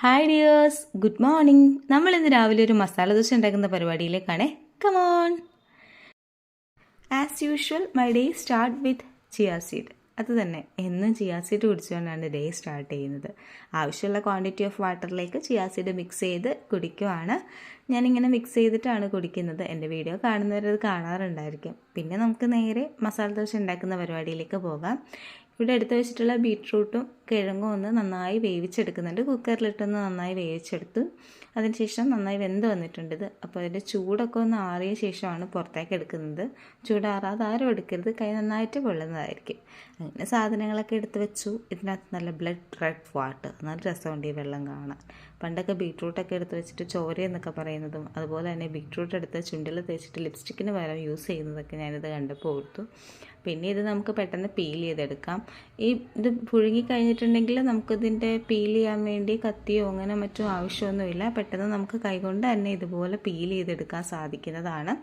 Hi dears good morning നമ്മൾ ഇന്ന് രാവിലെ ഒരു മസാല ദോശ ഉണ്ടാക്കുന്ന പരിപാടിയിലേക്കാണ്. Come on as usual my day start with chia seed അത് തന്നെ. എന്നും ചിയാ സീഡ് കുടിച്ചുകൊണ്ടാണ് ഡേ സ്റ്റാർട്ട് ചെയ്യുന്നത്. ആവശ്യമുള്ള ക്വാണ്ടിറ്റി ഓഫ് വാട്ടറിലേക്ക് ചിയാ സീഡ് മിക്സ് ചെയ്ത് കുടിക്കുവാണ്. ഞാനിങ്ങനെ മിക്സ് ചെയ്തിട്ടാണ് കുടിക്കുന്നത്. എന്റെ വീഡിയോ കാണുന്നവരത് കാണാറുണ്ടായിരിക്കും. പിന്നെ നമുക്ക് നേരെ മസാല ദോശ ഉണ്ടാക്കുന്ന പരിപാടിയിലേക്ക് പോകാം. ഇവിടെ എടുത്ത് വെച്ചിട്ടുള്ള ബീട്രൂട്ടും കിഴങ്ങും ഒന്ന് നന്നായി വേവിച്ചെടുക്കുന്നുണ്ട്. കുക്കറിലിട്ടൊന്ന് നന്നായി വേവിച്ചെടുത്തു. അതിനുശേഷം നന്നായി വെന്ത് വന്നിട്ടുണ്ട് ഇത്. അപ്പോൾ അതിന്റെ ചൂടൊക്കെ ഒന്ന് ആറിയ ശേഷമാണ് പുറത്തേക്ക് എടുക്കുന്നത്. ചൂടാറാതെ ആരും എടുക്കരുത്. കൈ നന്നായിട്ട് പൊള്ളുന്നതായിരിക്കും. അങ്ങനെ സാധനങ്ങളൊക്കെ എടുത്ത് വെച്ചു. ഇതിനകത്ത് നല്ല ബ്ലഡ് റെഡ് വാട്ടർ. നല്ല രസമുണ്ട് ഈ വെള്ളം കാണാൻ. പണ്ടൊക്കെ ബീട്രൂട്ടൊക്കെ എടുത്ത് വെച്ചിട്ട് ചോര എന്നൊക്കെ പറയുന്നതും അതുപോലെ തന്നെ ബീട്രൂട്ട് എടുത്ത് ചുണ്ടിൽ തേച്ചിട്ട് ലിപ്സ്റ്റിക്കിന് പകരം യൂസ് ചെയ്യുന്നതൊക്കെ ഞാനിത് കണ്ടപ്പോൾ ഓർത്തു. പിന്നെ ഇത് നമുക്ക് പെട്ടെന്ന് പീൽ ചെയ്തെടുക്കാം. ഈ ഇത് പുഴുങ്ങി കഴിഞ്ഞിട്ടുണ്ടെങ്കിൽ നമുക്കിതിന്റെ പീൽ ചെയ്യാൻ വേണ്ടി കത്തിയോ അങ്ങനെ മറ്റോ ആവശ്യമൊന്നുമില്ല. പെട്ടെന്ന് നമുക്ക് കൈകൊണ്ട് തന്നെ ഇതുപോലെ പീൽ ചെയ്തെടുക്കാൻ സാധിക്കുന്നതാണ്.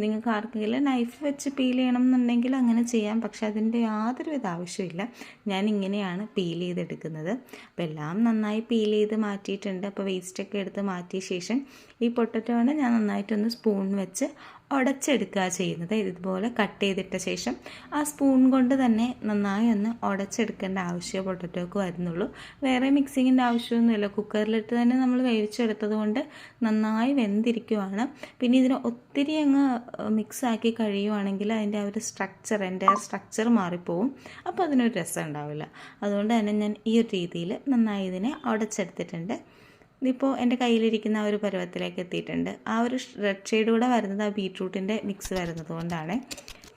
നിങ്ങൾക്ക് ആർക്കെങ്കിലും നൈഫ് വെച്ച് പീൽ ചെയ്യണം എന്നുണ്ടെങ്കിൽ അങ്ങനെ ചെയ്യാം. പക്ഷെ അതിന്റെ യാതൊരുവിധ ആവശ്യമില്ല. ഞാൻ ഇങ്ങനെയാണ് പീൽ ചെയ്തെടുക്കുന്നത്. അപ്പോൾ എല്ലാം നന്നായി പീൽ ചെയ്ത് മാറ്റിയിട്ടുണ്ട്. അപ്പോൾ വേസ്റ്റൊക്കെ എടുത്ത് മാറ്റിയ ശേഷം ഈ പൊട്ടറ്റോനെ ഞാൻ നന്നായിട്ടൊന്ന് സ്പൂൺ വെച്ച് ഉടച്ചെടുക്കുക ചെയ്യുന്നത്. ഇതുപോലെ കട്ട് ചെയ്തിട്ട ശേഷം ആ സ്പൂൺ കൊണ്ട് തന്നെ നന്നായി ഒന്ന് ഉടച്ചെടുക്കേണ്ട ആവശ്യം പൊട്ടറ്റോക്ക് വരുന്നുള്ളൂ. വേറെ മിക്സിങ്ങിന്റെ ആവശ്യമൊന്നുമില്ല. കുക്കറിലിട്ട് തന്നെ നമ്മൾ വേവിച്ചെടുത്തത് കൊണ്ട് നന്നായി വെന്തിരിക്കുവാണ്. പിന്നെ ഇതിനെ ഒത്തിരി അങ്ങ് മിക്സാക്കി കഴിയുവാണെങ്കിൽ അതിന്റെ ആ ഒരു സ്ട്രക്ചർ എന്റെ ആ സ്ട്രക്ചർ മാറിപ്പോവും. അപ്പോൾ അതിനൊരു രസം ഉണ്ടാവില്ല. അതുകൊണ്ട് തന്നെ ഞാൻ ഈ ഒരു രീതിയിൽ നന്നായി ഇതിനെ ഉടച്ചെടുത്തിട്ടുണ്ട് ഇതിപ്പോൾ എന്റെ കയ്യിലിരിക്കുന്ന ആ ഒരു പരുവത്തിലേക്ക് എത്തിയിട്ടുണ്ട്. ആ ഒരു റെഡ് ഷെയ്ഡ് കൂടെ വരുന്നത് ആ ബീട്രൂട്ടിന്റെ മിക്സ് വരുന്നത് കൊണ്ടാണ്.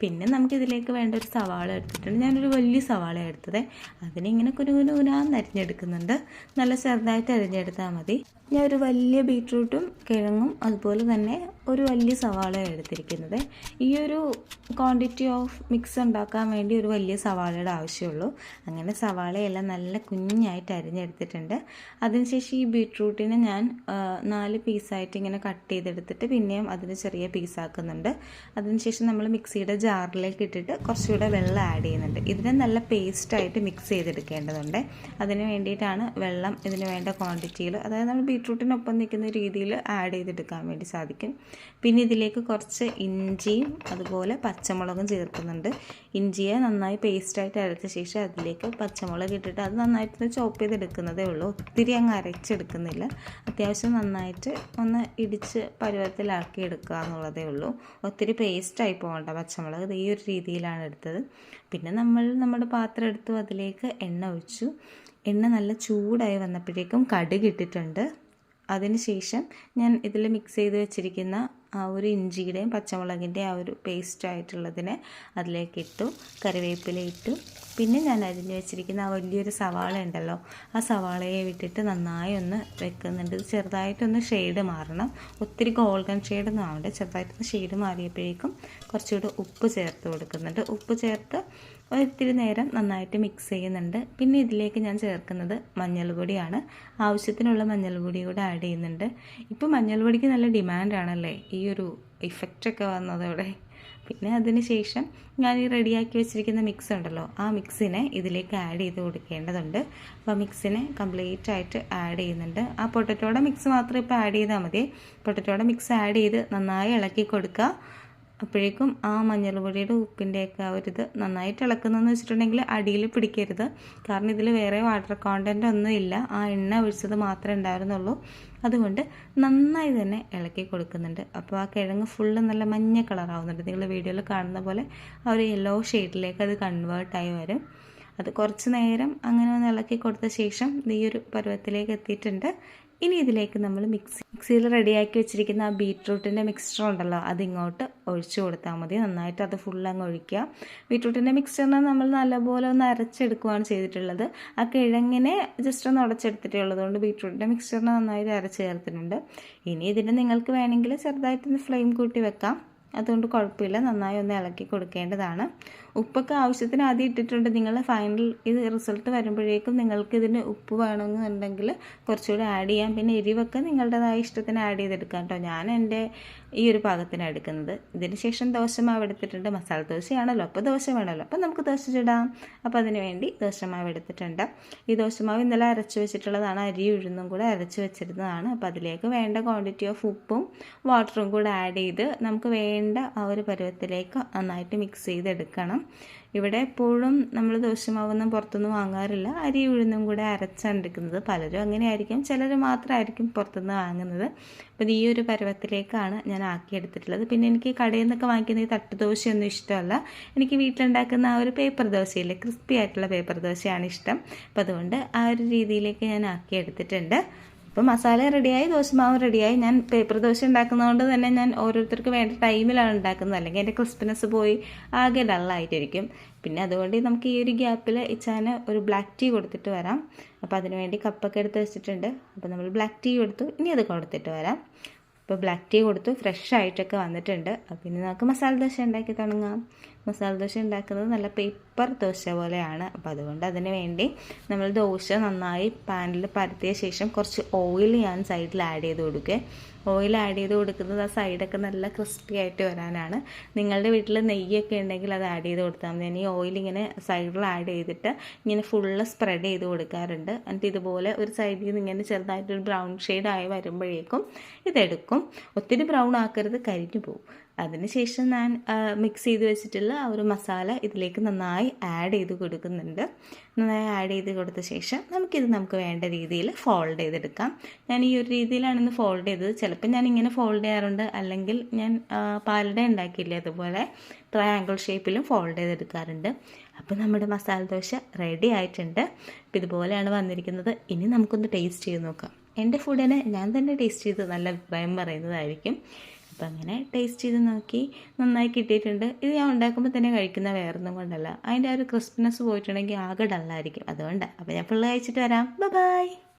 പിന്നെ നമുക്കിതിലേക്ക് വേണ്ട ഒരു സവാള എടുത്തിട്ടുണ്ട്. ഞാനൊരു വലിയ സവാള എടുത്തത്. അതിനിങ്ങനെ കുനുകുനുകുനാന്ന് അരിഞ്ഞെടുക്കുന്നുണ്ട് നല്ല ചെറുതായിട്ട് അരിഞ്ഞെടുത്താൽ മതി. ഞാൻ ഒരു വലിയ ബീട്രൂട്ടും കിഴങ്ങും അതുപോലെ തന്നെ ഒരു വലിയ സവാളയാണ് എടുത്തിരിക്കുന്നത്. ഈ ഒരു ക്വാണ്ടിറ്റി ഓഫ് മിക്സ് ഉണ്ടാക്കാൻ വേണ്ടി ഒരു വലിയ സവാളയുടെ ആവശ്യമുള്ളൂ. അങ്ങനെ സവാളയെല്ലാം നല്ല കുഞ്ഞായിട്ട് അരിഞ്ഞെടുത്തിട്ടുണ്ട്. അതിനുശേഷം ഈ ബീട്രൂട്ടിനെ ഞാൻ നാല് പീസായിട്ട് ഇങ്ങനെ കട്ട് ചെയ്തെടുത്തിട്ട് പിന്നെയും അതിന് ചെറിയ പീസാക്കുന്നുണ്ട് അതിനുശേഷം നമ്മൾ മിക്സിയുടെ ജാറിലേക്ക് ഇട്ടിട്ട് കുറച്ചുകൂടെ വെള്ളം ആഡ് ചെയ്യുന്നുണ്ട്. ഇതിനെ നല്ല പേസ്റ്റായിട്ട് മിക്സ് ചെയ്തെടുക്കേണ്ടതുണ്ട്. അതിന് വേണ്ടിയിട്ടാണ് വെള്ളം ഇതിന് വേണ്ട ക്വാണ്ടിറ്റിയിൽ അതായത് നമ്മൾ ബീട്രൂട്ടിനൊപ്പം നിൽക്കുന്ന രീതിയിൽ ആഡ് ചെയ്തെടുക്കാൻ വേണ്ടി സാധിക്കും. പിന്നെ ഇതിലേക്ക് കുറച്ച് ഇഞ്ചിയും അതുപോലെ പച്ചമുളകും ചേർക്കുന്നുണ്ട്. ഇഞ്ചിയെ നന്നായി പേസ്റ്റായിട്ട് അരച്ച ശേഷം അതിലേക്ക് പച്ചമുളക് ഇട്ടിട്ട് അത് നന്നായിട്ട് ചോപ്പ് ചെയ്തെടുക്കുന്നതേ ഉള്ളൂ. ഒത്തിരി അങ്ങ് അരച്ചെടുക്കുന്നില്ല. അത്യാവശ്യം നന്നായിട്ട് ഒന്ന് ഇടിച്ച് പരുവത്തിലാക്കി എടുക്കുക എന്നുള്ളതേ ഉള്ളൂ. ഒത്തിരി പേസ്റ്റായി പോകേണ്ട പച്ചമുളക് ഈ ഒരു രീതിയിലാണ് എടുത്തത്. പിന്നെ നമ്മൾ നമ്മുടെ പാത്രം എടുത്തു അതിലേക്ക് എണ്ണ ഒഴിച്ചു. എണ്ണ നല്ല ചൂടായി വന്നപ്പോഴേക്കും കടുക് ഇട്ടിട്ടുണ്ട്. അതിനുശേഷം ഞാൻ ഇതിൽ മിക്സ് ചെയ്ത് വെച്ചിരിക്കുന്ന ആ ഒരു ഇഞ്ചിയുടെയും പച്ചമുളകിന്റെയും ആ ഒരു പേസ്റ്റ് ആയിട്ടുള്ളതിനെ അതിലേക്ക് ഇട്ടു കറിവേപ്പില ഇട്ടു. പിന്നെ ഞാൻ അരിഞ്ഞ് വെച്ചിരിക്കുന്ന ആ വലിയൊരു സവാള ഉണ്ടല്ലോ ആ സവാളയെ വിട്ടിട്ട് നന്നായി ഒന്ന് വെക്കുന്നുണ്ട്. ചെറുതായിട്ടൊന്ന് ഷെയ്ഡ് മാറണം. ഒത്തിരി ഗോൾഡൻ ഷെയ്ഡൊന്നും ആവണ്ട ചെറുതായിട്ടൊന്ന് ഷെയ്ഡ് മാറിയപ്പോഴേക്കും കുറച്ചുകൂടി ഉപ്പ് ചേർത്ത് കൊടുക്കുന്നുണ്ട്. ഉപ്പ് ചേർത്ത് ഒത്തിരി നേരം നന്നായിട്ട് മിക്സ് ചെയ്യുന്നുണ്ട്. പിന്നെ ഇതിലേക്ക് ഞാൻ ചേർക്കുന്നത് മഞ്ഞൾ പൊടിയാണ് ആവശ്യത്തിനുള്ള മഞ്ഞൾ പൊടി കൂടെ ആഡ് ചെയ്യുന്നുണ്ട്. ഇപ്പോൾ മഞ്ഞൾ പൊടിക്ക് നല്ല ഡിമാൻഡാണല്ലേ ഈ ഒരു ഇഫക്റ്റൊക്കെ വന്നതോടെ. പിന്നെ അതിന് ശേഷം ഞാൻ ഈ റെഡിയാക്കി വെച്ചിരിക്കുന്ന മിക്സ് ഉണ്ടല്ലോ ആ മിക്സിനെ ഇതിലേക്ക് ആഡ് ചെയ്ത് കൊടുക്കേണ്ടതുണ്ട്. അപ്പോൾ മിക്സിനെ കംപ്ലീറ്റ് ആയിട്ട് ആഡ് ചെയ്യുന്നുണ്ട്. ആ പൊട്ടറ്റോടെ മിക്സ് മാത്രം ഇപ്പോൾ ആഡ് ചെയ്താൽ മതി. പൊട്ടറ്റോടെ മിക്സ് ആഡ് ചെയ്ത് നന്നായി ഇളക്കി കൊടുക്കുക. അപ്പോഴേക്കും ആ മഞ്ഞൾ പൊടിയുടെ ഉപ്പിന്റെയൊക്കെ ആ ഒരു ഇത് നന്നായിട്ട് ഇളക്കുന്നതെന്ന് വെച്ചിട്ടുണ്ടെങ്കിൽ അടിയിൽ പിടിക്കരുത്. കാരണം ഇതിൽ വേറെ വാട്ടർ കോണ്ടന്റ് ഒന്നും ഇല്ല. ആ എണ്ണ ഒഴിച്ചത് മാത്രമേ ഉണ്ടായിരുന്നുള്ളൂ. അതുകൊണ്ട് നന്നായി തന്നെ ഇളക്കി കൊടുക്കുന്നുണ്ട്. അപ്പോൾ ആ കിഴങ്ങ് ഫുള്ള് നല്ല മഞ്ഞ കളറാവുന്നുണ്ട് നിങ്ങൾ വീഡിയോയിൽ കാണുന്ന പോലെ ആ ഒരു യെല്ലോ ഷെയ്ഡിലേക്ക് അത് കൺവേർട്ടായി വരും. അത് കുറച്ച് നേരം അങ്ങനെ ഒന്ന് ഇളക്കി കൊടുത്ത ശേഷം ഈ ഒരു പരുവത്തിലേക്ക് എത്തിയിട്ടുണ്ട്. ഇനി ഇതിലേക്ക് നമ്മൾ മിക്സി മിക്സിയിൽ റെഡിയാക്കി വെച്ചിരിക്കുന്ന ആ ബീട്രൂട്ടിന്റെ മിക്സ്ചർ ഉണ്ടല്ലോ അതിങ്ങോട്ട് ഒഴിച്ചു കൊടുത്താൽ മതി. നന്നായിട്ട് അത് ഫുൾ അങ്ങ് ഒഴിക്കുക. ബീട്രൂട്ടിന്റെ മിക്സ്ചറിനെ നമ്മൾ നല്ലപോലെ ഒന്ന് അരച്ചെടുക്കുകയാണ് ചെയ്തിട്ടുള്ളത്. ആ കിഴങ്ങിനെ ജസ്റ്റ് ഒന്ന് ഉടച്ചെടുത്തിട്ടേ ഉള്ളതുകൊണ്ട് ബീട്രൂട്ടിന്റെ മിക്സ്ചറിനെ നന്നായിട്ട് അരച്ച് ചേർത്തിട്ടുണ്ട്. ഇനി ഇതിന് നിങ്ങൾക്ക് വേണമെങ്കിൽ ചെറുതായിട്ടൊന്ന് ഫ്ലെയിം കൂട്ടി വെക്കാം. അതുകൊണ്ട് കുഴപ്പമില്ല. നന്നായി ഒന്ന് ഇളക്കി കൊടുക്കേണ്ടതാണ്. ഉപ്പൊക്കെ ആവശ്യത്തിന് ആദ്യം ഇട്ടിട്ടുണ്ട്. നിങ്ങൾ ഫൈനൽ ഇത് റിസൾട്ട് വരുമ്പോഴേക്കും നിങ്ങൾക്ക് ഇതിന് ഉപ്പ് വേണമെന്നുണ്ടെങ്കിൽ കുറച്ചുകൂടി ആഡ് ചെയ്യാം. പിന്നെ എരിവൊക്കെ നിങ്ങളുടേതായ ഇഷ്ടത്തിന് ആഡ് ചെയ്തെടുക്കാം കേട്ടോ. ഞാൻ എന്റെ ഈ ഒരു പാകത്തിനാണ് എടുക്കുന്നത്. ഇതിന് ശേഷം ദോശമാവ് എടുത്തിട്ടുണ്ട്. മസാല ദോശയാണല്ലോ. അപ്പോൾ ദോശ വേണമല്ലോ അപ്പോൾ നമുക്ക് ദോശ ചുടാം. അപ്പോൾ അതിന് വേണ്ടി ദോശമാവ് എടുത്തിട്ടുണ്ട്. ഈ ദോശമാവ് ഇന്നലെ അരച്ച് വെച്ചിട്ടുള്ളതാണ്. അരി ഉഴുന്നും കൂടെ അരച്ച് വെച്ചിരുന്നതാണ്. അപ്പോൾ അതിലേക്ക് വേണ്ട ക്വാണ്ടിറ്റി ഓഫ് ഉപ്പും വാട്ടറും കൂടെ ആഡ് ചെയ്ത് നമുക്ക് വേണ്ട ആ ഒരു പരുവത്തിലേക്ക് നന്നായിട്ട് മിക്സ് ചെയ്തെടുക്കണം. ഇവിടെ എപ്പോഴും നമ്മൾ ദോശമാവൊന്നും പുറത്തുനിന്ന് വാങ്ങാറില്ല. അരി ഉഴുന്നും കൂടെ അരച്ചാണ് എടുക്കുന്നത്. പലരും അങ്ങനെയായിരിക്കും. ചിലർ മാത്രമായിരിക്കും പുറത്തുനിന്ന് വാങ്ങുന്നത്. അപ്പോൾ ഈ ഒരു പരുവത്തിലേക്കാണ് ഞാൻ ആക്കിയെടുത്തിട്ടുള്ളത്. പിന്നെ എനിക്ക് കടയിൽ നിന്നൊക്കെ വാങ്ങിക്കുന്ന ഈ തട്ടുദോശയൊന്നും ഇഷ്ടമല്ല. എനിക്ക് വീട്ടിലുണ്ടാക്കുന്ന ആ ഒരു പേപ്പർ ദോശയില്ലേ ക്രിസ്പി ആയിട്ടുള്ള പേപ്പർ ദോശയാണ് ഇഷ്ടം. അപ്പോൾ അതുകൊണ്ട് ആ ഒരു രീതിയിലേക്ക് ഞാൻ ആക്കിയെടുത്തിട്ടുണ്ട്. അപ്പോൾ മസാല റെഡിയായി ദോശമാവ് റെഡിയായി ഞാൻ പേപ്പർ ദോശ ഉണ്ടാക്കുന്നതുകൊണ്ട് തന്നെ ഞാൻ ഓരോരുത്തർക്ക് വേണ്ട ടൈമിലാണ് ഉണ്ടാക്കുന്നത്. അല്ലെങ്കിൽ എന്റെ ക്രിസ്പിനെസ് പോയി ആകെ ഡള്ളായിട്ടിരിക്കും പിന്നെ അതുകൊണ്ട് നമുക്ക് ഈ ഒരു ഗ്യാപ്പിൽ ഇച്ചാന് ഒരു ബ്ലാക്ക് ടീ കൊടുത്തിട്ട് വരാം. അപ്പോൾ അതിന് വേണ്ടി കപ്പൊക്കെ എടുത്ത് വെച്ചിട്ടുണ്ട്. അപ്പോൾ നമ്മൾ ബ്ലാക്ക് ടീ കൊടുത്തു. ഇനി അത് കൊടുത്തിട്ട് വരാം. അപ്പോൾ ബ്ലാക്ക് ടീ കൊടുത്തു. ഫ്രഷ് ആയിട്ടൊക്കെ വന്നിട്ടുണ്ട്. അപ്പോൾ ഇനി നമുക്ക് മസാല ദോശ ഉണ്ടാക്കി തുടങ്ങാം. മസാല ദോശ ഉണ്ടാക്കുന്നത് നല്ല പേപ്പർ ദോശ പോലെയാണ്. അപ്പോൾ അതുകൊണ്ട് അതിന് വേണ്ടി നമ്മൾ ദോശ നന്നായി പാനിൽ പരത്തിയ ശേഷം കുറച്ച് ഓയിൽ ഞാൻ സൈഡിൽ ആഡ് ചെയ്ത് കൊടുക്കുക ഓയിൽ ആഡ് ചെയ്ത് കൊടുക്കുന്നത് ആ സൈഡൊക്കെ നല്ല ക്രിസ്പി ആയിട്ട് വരാനാണ്. നിങ്ങളുടെ വീട്ടിൽ നെയ്യൊക്കെ ഉണ്ടെങ്കിൽ അത് ആഡ് ചെയ്ത് കൊടുത്താൽ മതി. ഞാൻ ഈ ഓയിൽ ഇങ്ങനെ സൈഡിൽ ആഡ് ചെയ്തിട്ട് ഇങ്ങനെ ഫുള്ള് സ്പ്രെഡ് ചെയ്ത് കൊടുക്കാറുണ്ട്. എന്നിട്ട് ഇതുപോലെ ഒരു സൈഡിൽ നിന്ന് ഇങ്ങനെ ചെറുതായിട്ടൊരു ബ്രൗൺ ഷെയ്ഡ് ആയി വരുമ്പോഴേക്കും ഇതെടുക്കും. ഒത്തിരി ബ്രൗൺ ആക്കരുത് കരിഞ്ഞു പോകും അതിനുശേഷം ഞാൻ മിക്സ് ചെയ്ത് വെച്ചിട്ടുള്ള ആ ഒരു മസാല ഇതിലേക്ക് നന്നായി ആഡ് ചെയ്ത് കൊടുക്കുന്നുണ്ട്. നന്നായി ആഡ് ചെയ്ത് കൊടുത്ത ശേഷം നമുക്കിത് നമുക്ക് വേണ്ട രീതിയിൽ ഫോൾഡ് ചെയ്തെടുക്കാം. ഞാൻ ഈ ഒരു രീതിയിലാണ് ഇന്ന് ഫോൾഡ് ചെയ്തത്. ചിലപ്പോൾ ഞാൻ ഇങ്ങനെ ഫോൾഡ് ചെയ്യാറുണ്ട്. അല്ലെങ്കിൽ ഞാൻ പാലട ഉണ്ടാക്കിയില്ലേ അതുപോലെ ട്രയാങ്കിൾ ഷേപ്പിലും ഫോൾഡ് ചെയ്തെടുക്കാറുണ്ട്. അപ്പോൾ നമ്മുടെ മസാല ദോശ റെഡി ആയിട്ടുണ്ട്. അപ്പോൾ ഇതുപോലെയാണ് വന്നിരിക്കുന്നത്. ഇനി നമുക്കൊന്ന് ടേസ്റ്റ് ചെയ്ത് നോക്കാം. എന്റെ ഫുഡിനെ ഞാൻ തന്നെ ടേസ്റ്റ് ചെയ്ത് നല്ല അഭിപ്രായം പറയുന്നതായിരിക്കും. അപ്പം അങ്ങനെ ടേസ്റ്റ് ചെയ്ത് നോക്കി നന്നായി കിട്ടിയിട്ടുണ്ട്. ഇത് ഞാൻ ഉണ്ടാക്കുമ്പോൾ തന്നെ കഴിക്കുന്ന വേറൊന്നും കൊണ്ടല്ല. അതിന്റെ ആ ഒരു ക്രിസ്പിനെസ് പോയിട്ടുണ്ടെങ്കിൽ ആകെ ഡള്ളായിരിക്കും അതുകൊണ്ട്. അപ്പോൾ ഞാൻ ഫുള്ള് കഴിച്ചിട്ട് വരാം. ബൈ